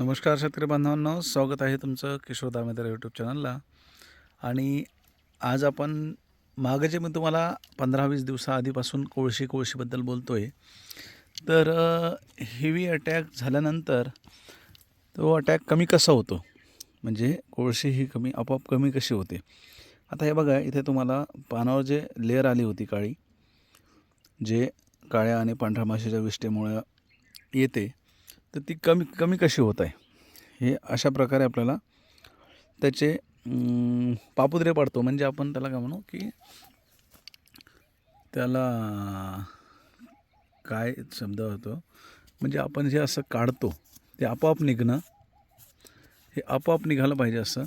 नमस्कार शेतकरी बांधवांनो स्वागत आहे तुमचं किशोर दामेदार यूट्यूब चॅनलला आणि आज आपण मागं जे मी तुम्हाला पंधरा वीस दिवसाआधीपासून कोळशी कोळशीबद्दल बोलतो आहे तर हेवी अटॅक झाल्यानंतर तो अटॅक कमी कसा होतो? म्हणजे कोळशी ही कमी आपोआप कमी कशी होते? आता हे बघा इथे तुम्हाला पानावर जे लेअर आली होती काळी जे काळ्या आणि पांढऱ्या माशीच्या विष्टेमुळं येते तर ती कमी कमी कशी होत आहे? हे अशा प्रकारे आपल्याला त्याचे पापुद्रे पाडतो. म्हणजे आपण त्याला काय म्हणू की त्याला काय शब्द होतो? म्हणजे आपण जे असं काढतो ते आपोआप निघणं हे आपोआप निघालं पाहिजे असं.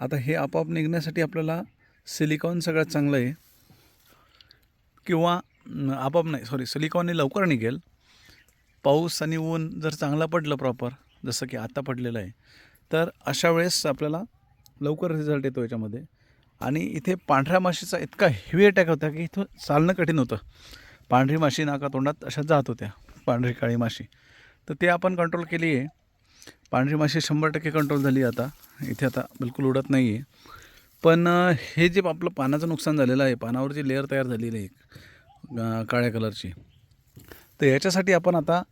आता हे आपोआप निघण्यासाठी आपल्याला सिलिकॉन सगळ्यात चांगलं आहे. किंवा आपोआप नाही सॉरी सिलिकॉन हे लवकर निघेल. पाऊस आणि ऊन जर चांगला पडलं प्रॉपर जसं की आता पडलेलं आहे तर अशा वेळेस आपल्याला लवकर रिझल्ट येतो याच्यामध्ये. आणि इथे पांढऱ्या माशीचा इतका हेवी अटॅक होता की इथं चालणं कठीण होतं. पांढरी माशी नाका तोंडात अशा जात होत्या पांढरी काळी माशी. तर ते आपण कंट्रोल केली आहे. पांढरी माशी शंभर टक्के कंट्रोल झाली आता. इथे आता बिलकुल उडत नाही आहे पण हे जे आपलं पानाचं नुकसान झालेलं आहे पानावर जी लेअर तयार झालेली आहे काळ्या कलरची तर याच्यासाठी आपण आता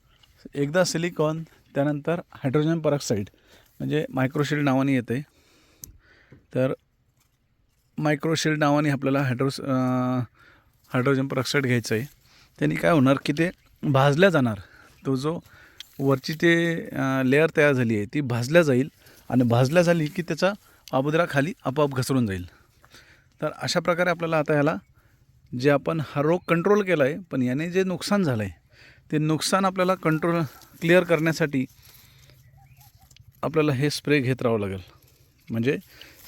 एकदा सिलिकॉन त्यानंतर हायड्रोजन परॉक्साईड म्हणजे मायक्रोशिल्ड नावाने येते. तर मायक्रोशिल्ड नावाने आपल्याला हायड्रोस हायड्रोजन परॉक्साईड घ्यायचं आहे त्यांनी काय होणार की ते भाजल्या जाणार. तो जो वरची ते लेअर तयार झाली आहे ती भाजल्या जाईल आणि भाजल्या झाली की त्याचा आबुद्रा खाली आपोआप घसरून जाईल. तर अशा प्रकारे आपल्याला आता ह्याला जे आपण हा रोग कंट्रोल केला आहे पण याने जे नुकसान झालं आहे ते नुकसान आपल्याला कंट्रोल क्लिअर करण्यासाठी आपल्याला हे स्प्रे घेत राहावं लागेल. म्हणजे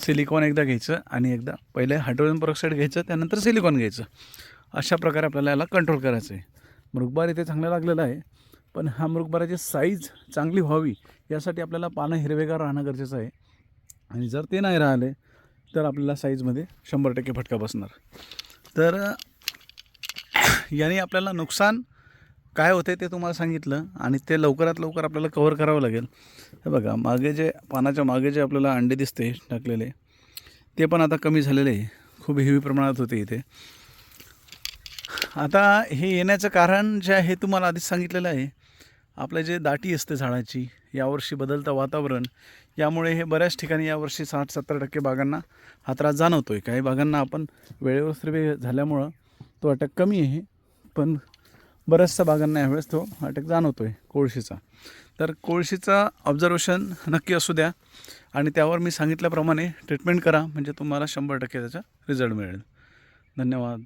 सिलिकॉन एकदा घ्यायचं आणि एकदा पहिले हायड्रोजन परॉक्साईड घ्यायचं त्यानंतर सिलिकॉन घ्यायचं. अशा प्रकारे आपल्याला याला कंट्रोल करायचं आहे मृगबार इथे चांगला लागलेला आहे पण हा मृगबाराची साईज चांगली व्हावी यासाठी आपल्याला पानं हिरवेगार राहणं गरजेचं आहे. आणि जर ते नाही राहिले तर आपल्याला साईजमध्ये शंभर टक्के फटका बसणार. तर याने आपल्याला नुकसान काय होते ते तुम्हाला सांगितलं आणि ते लवकरात लवकर आपल्याला कव्हर करावं लागेल. हे बघा मागे जे पानाच्या मागे जे आपल्याला अंडे दिसते टाकलेले ते पण आता कमी झालेले आहे. खूप हेवी प्रमाणात होते इथे. आता हे येण्याचं कारण जे आहे तुम्हाला आधीच सांगितलेलं आहे. आपलं जे दाटी असते झाडाची यावर्षी बदलतं वातावरण यामुळे हे बऱ्याच ठिकाणी यावर्षी साठ सत्तर टक्के बागांना हा त्रास जाणवतो आहे काही बागांना आपण वेळेवर सर्वे झाल्यामुळं तो अटक कमी आहे पण बऱ्याचशा भागांना यावेळेस तो अटॅक जाणवतो आहे कोळशीचा. तर कोळशीचा ऑब्झर्वेशन नक्की असू द्या आणि त्यावर मी सांगितल्याप्रमाणे ट्रीटमेंट करा म्हणजे तुम्हाला शंभर टक्के त्याचा रिझल्ट मिळेल. धन्यवाद.